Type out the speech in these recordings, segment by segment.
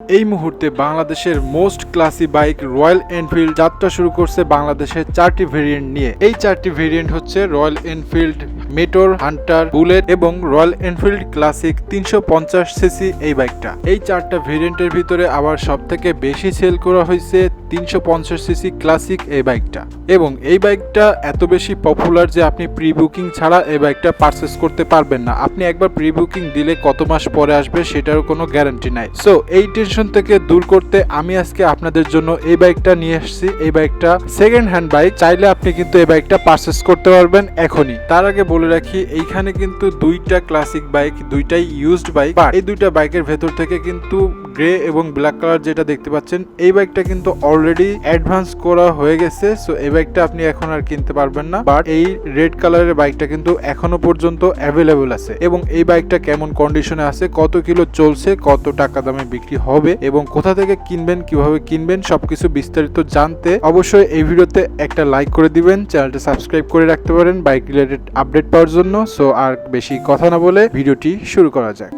এই মুহূর্তে বাংলাদেশের most classy bike Royal Enfield যাত্রা শুরু করছে বাংলাদেশের চারটি ভেরিয়েন্ট নিয়ে। এই চারটি ভেরিয়েন্ট হচ্ছে Royal Enfield Meteor, Hunter, Bullet এবং রয়্যাল এনফিল্ড ক্লাসিক তিনশো পঞ্চাশ সিসি এই বাইকটা। এই চারটা ভেরিয়েন্টের ভিতরে আবার সব থেকে বেশি সেল করা হয়েছে তিনশো পঞ্চাশ সিসি ক্লাসিক এই বাইকটা। এবং এই বাইকটা এত বেশি পপুলার যে আপনি প্রি বুকিং ছাড়া এই বাইকটা পারচেস করতে পারবেন না। আপনি একবার প্রি বুকিং দিলে কত মাস পরে আসবে সেটারও কোনো গ্যারান্টি নাই। সো, এই টেনশন থেকে দূর করতে আমি আজকে আপনাদের জন্য এই বাইকটা নিয়ে এসেছি। এই বাইকটা সেকেন্ড হ্যান্ড বাইক। চাইলে আপনি কিন্তু এই বাইকটা পারচেস করতে পারবেন এখনই। তার আগে বলে রাখি এইখানে কিন্তু দুইটা ক্লাসিক বাইক দুইটাই ইউজড বাইক এই দুইটা বাইকের ভেতর থেকে কিন্তু গ্রে এবং ব্ল্যাক কালার যেটা দেখতে পাচ্ছেন এই বাইকটা কিন্তু অলরেডি অ্যাডভান্স করা হয়ে গেছে সো এই বাইকটা আপনি এখন আর কিনতে পারবেন না। বাট এই রেড কালারের বাইকটা কিন্তু এখনও পর্যন্ত অ্যাভেলেবল আছে। এবং এই বাইকটা কেমন কন্ডিশনে আছে কত কিলো চলছে কত টাকা দামে বিক্রি হবে এবং কোথা থেকে কিনবেন কীভাবে কিনবেন সবকিছু বিস্তারিত জানতে অবশ্যই এই ভিডিওতে একটা লাইক করে দিবেন চ্যানেলটা সাবস্ক্রাইব করে রাখতে পারেন। বাইক রিলেটেড আপডেট পাওয়ার জন্য সো আর বেশি কথা না বলে ভিডিওটি শুরু করা যাক।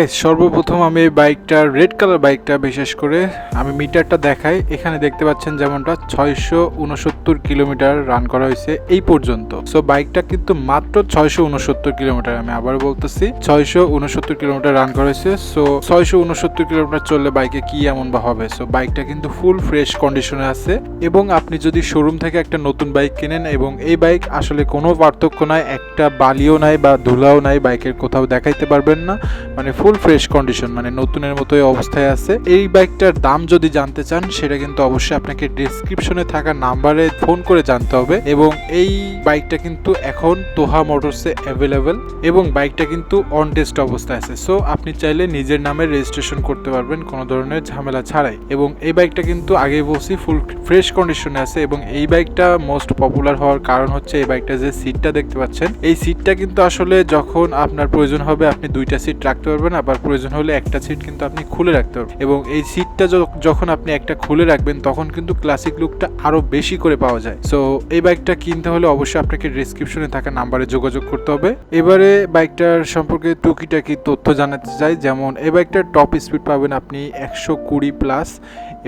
In সর্বপ্রথম আমি এই বাইকটার, রেড কালার বাইকটা বিশেষ করে আমি মিটারটা দেখাই। এখানে দেখতে পাচ্ছেন যেমনটা ছয়শো উনসত্তর কিলোমিটার রান করা হয়েছে এই পর্যন্ত। সো বাইকটা কিন্তু মাত্র ছয়শো উনসত্তর কিলোমিটার, আমি আবার বলতেছি ছয়শো উনসত্তর কিলোমিটার রান করা হয়েছে। সো ছয়শো উনসত্তর কিলোমিটার চললে বাইকে কি এমন বা হবে? সো বাইকটা কিন্তু ফুল ফ্রেশ কন্ডিশনে আছে। এবং আপনি যদি শোরুম থেকে একটা নতুন বাইক কেনেন এবং এই বাইক আসলে কোনো পার্থক্য নাই, একটা বালিও নাই বা ধুলাও নাই, বাইকের কোথাও দেখাইতে পারবেন না। মানে ফুল ফ্রেশ কন্ডিশন মানে নতুনের মতোই অবস্থায় আছে। এই বাইকটার দাম যদি জানতে চান, সেটা কিন্তু অবশ্যই আপনাকে ডিসক্রিপশনে থাকা নাম্বারে ফোন করে জানতে হবে এবং এই বাইকটা কিন্তু এখন তোহা মোটরসে অ্যাভেলেবেল এবং বাইকটা কিন্তু অন টেস্ট অবস্থায় আছে। সো আপনি চাইলে নিজের নামে রেজিস্ট্রেশন করতে পারবেন, কোনো ধরনের ঝামেলা ছাড়াই। এবং এই বাইকটা কিন্তু আগেই বলছি ফুল ফ্রেশ কন্ডিশনে আছে এবং এই বাইকটা মোস্ট পপুলার হওয়ার কারণ হচ্ছে এই বাইকটা যে সিটটা দেখতে পাচ্ছেন, এই সিটটা কিন্তু আসলে যখন আপনার প্রয়োজন হবে, আপনি দুইটা সিট রাখতে পারবেন। আবার প্রয়োজন হলে একটা সিট কিন্তু আপনি খুলে রাখতে পারবেন। এবং এই সিটটা যখন আপনি একটা খুলে রাখবেন, তখন কিন্তু ক্লাসিক লুকটা আরও বেশি করে পাওয়া যায়। সো এই বাইকটা কিনতে হলে অবশ্যই আপনাকে ডিসক্রিপশনে থাকা নাম্বারে যোগাযোগ করতে হবে। এবারে বাইকটার সম্পর্কে টুকিটাকি তথ্য জানাতে চাই। যেমন, এই বাইকটার টপ স্পিড পাবেন আপনি একশো কুড়ি প্লাস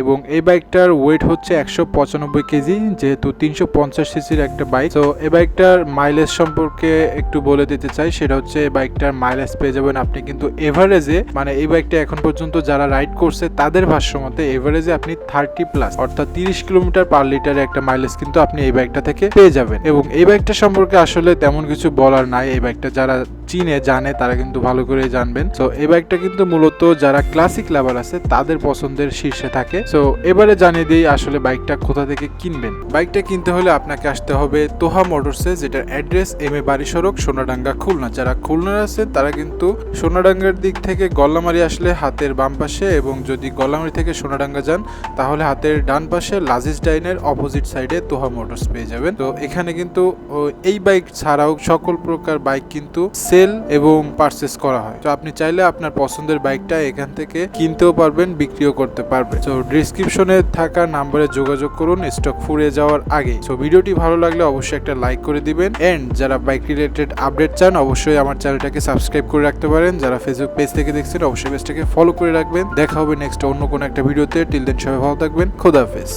এবং এই বাইকটার ওয়েট হচ্ছে একশো পঁচানব্বই কেজি, যেহেতু তিনশো পঞ্চাশ সিসির একটা বাইক। তো এই বাইকটার মাইলেজ সম্পর্কে একটু বলে দিতে চাই, সেটা হচ্ছে এই বাইকটার মাইলেজ পেয়ে যাবেন আপনি কিন্তু এভারেজে মানে এই বাইকটা এখন পর্যন্ত যারা রাইড করছে, তাদের ভাষ্য মতে এভারেজে আপনি থার্টি প্লাস অর্থাৎ তিরিশ কিলোমিটার পার লিটারে একটা মাইলেজ কিন্তু আপনি এই বাইকটা থেকে পেয়ে যাবেন। এবং এই বাইকটা সম্পর্কে আসলে তেমন কিছু বলার নাই, এই বাইকটা যারা চিনে, জানে, তারা কিন্তু ভালো করে জানবেন। তো এই বাইকটা কিন্তু মূলত যারা ক্লাসিক লাভার আছে, তাদের পছন্দের শীর্ষে থাকে। তো এবারে জানিয়ে দিই আসলে বাইকটা কোথা থেকে কিনবেন। বাইকটা কিনতে হলে আপনাকে আসতে হবে তোহা মোটরসে যেটার অ্যাড্রেস এম এ বাড়ি সড়ক সোনাডাঙ্গা, খুলনা। যারা খুলনার আছে, তারা কিন্তু সোনাডাঙ্গার দিক থেকে গল্লামারি আসলে হাতের বাম পাশে এবং যদি গল্লামারি থেকে সোনাডাঙ্গা যান, তাহলে হাতের ডান পাশে লাজিজ ডাইনের অপোজিট সাইডে তোহা মোটরস পেয়ে যাবেন। তো এখানে কিন্তু এই বাইক ছাড়াও সকল প্রকার বাইক কিন্তু সেল এবং পারচেস করা হয়। তো আপনি চাইলে আপনার পছন্দের বাইকটা এখান থেকে কিনতেও পারবেন, বিক্রিও করতে পারবেন। তো ডিসক্রিপশনে থাকা নাম্বারে যোগাযোগ করুন স্টক ফুরিয়ে যাওয়ার আগে। তো ভিডিওটি ভালো লাগলে অবশ্যই একটা লাইক করে দিবেন। এন্ড যারা বাইক রিলেটেড আপডেট চান, অবশ্যই আমার চ্যানেলটাকে সাবস্ক্রাইব করে রাখতে পারেন। যারা ফেসবুক পেজ থেকে দেখছেন, অবশ্যই পেজটাকে ফলো করে রাখবেন। দেখা হবে নেক্সট অন্য কোনো একটা ভিডিওতে টিল দেন সবাই ভালো থাকবেন। খোদাহাফেজ